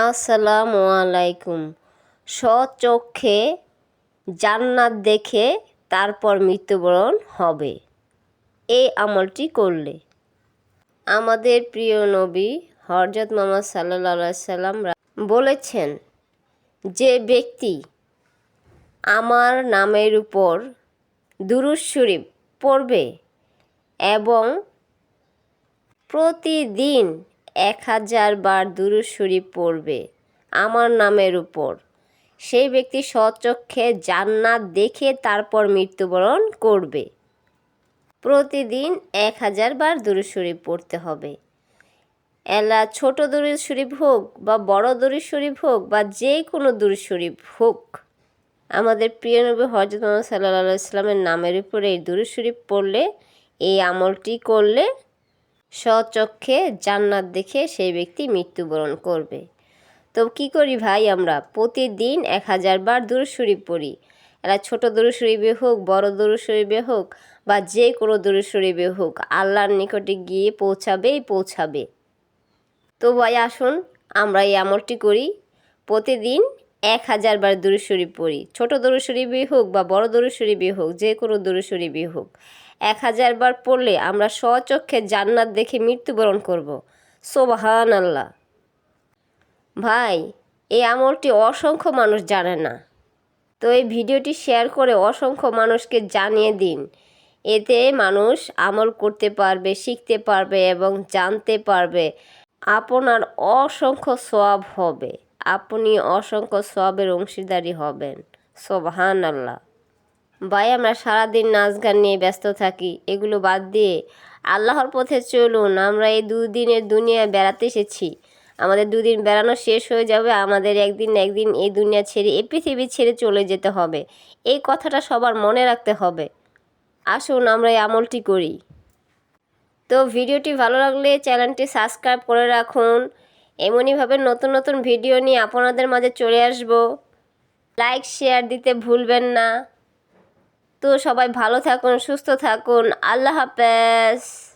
আসসালামু আলাইকুম। স্বচক্ষে জান্নাত দেখে তারপর মৃত্যুবরণ হবে। এই আমলটি করলে। আমাদের প্রিয় নবী হরজত মোহাম্মদ সাল্লা সাল্লাম বলেছেন, যে ব্যক্তি আমার নামের উপর দুরুজ শরীফ পড়বে এবং প্রতিদিন এক হাজার বার দুরুজ শরীফ পড়বে আমার নামের উপর। সেই ব্যক্তি স্বচক্ষে জান্নাত দেখে তারপর মৃত্যুবরণ করবে। প্রতিদিন এক হাজার বার দুরুজ শরীফ পড়তে হবে। এলা ছোট দুরুজ শরীফ হোক বা বড় দুরুজ শরীফ হোক বা যে কোনো দুরুজ শরীফ হোক, আমাদের প্রিয় নবী হজরত মোহাম্মদ সাল্লা ইসলামের নামের উপরে এই দুরুজ শরীফ পড়লে, এই আমলটি করলে স্বচক্ষে জান্নাত দেখে সেই ব্যক্তি মৃত্যুবরণ করবে। তো কি করি ভাই আমরা? প্রতিদিন এক হাজার বার দুরুজ শরীফ পড়ি। এরা ছোট দুরুজ শরীফে হোক, বড় দুরুজ শরীফে হোক, বা যে কোনো দূর শরীফে হোক, আল্লাহর নিকটে গিয়ে পৌঁছাবেই পৌঁছাবে। তো ভাই আসুন, আমরা এই আমলটি করি। প্রতিদিন এক হাজার বার দরুদ পড়ি। ছোট শরীফই হোক বা বড় শরীফই হোক, যে কোনো শরীফই হোক। এক হাজার বার পড়লে আমরা স্বচক্ষে জান্নাত দেখে মৃত্যুবরণ করব। সোবাহান আল্লাহ ভাই, এই আমলটি অসংখ্য মানুষ জানে না। তো এই ভিডিওটি শেয়ার করে অসংখ্য মানুষকে জানিয়ে দিন। এতে মানুষ আমল করতে পারবে, শিখতে পারবে এবং জানতে পারবে। আপনার অসংখ্য সব হবে। আপনি অসংখ্য সবের অংশীদারি হবেন। সোবহান আল্লাহ ভাই, আমরা সারাদিন নাচ গান নিয়ে ব্যস্ত থাকি। এগুলো বাদ দিয়ে আল্লাহর পথে চলুন। আমরা এই দুদিনের দুনিয়ায় বেড়াতে এসেছি। আমাদের দুদিন বেড়ানো শেষ হয়ে যাবে। আমাদের একদিন একদিন এই দুনিয়া ছেড়ে, এই পৃথিবী ছেড়ে চলে যেতে হবে। এই কথাটা সবার মনে রাখতে হবে। আসুন, আমরা এই আমলটি করি। তো ভিডিওটি ভালো লাগলে চ্যানেলটি সাবস্ক্রাইব করে রাখুন। এমনইভাবে নতুন নতুন ভিডিও নিয়ে আপনাদের মাঝে চলে আসব। লাইক শেয়ার দিতে ভুলবেন না। তো সবাই ভালো থাকুন, সুস্থ থাকুন। আল্লাহ হাফেজ।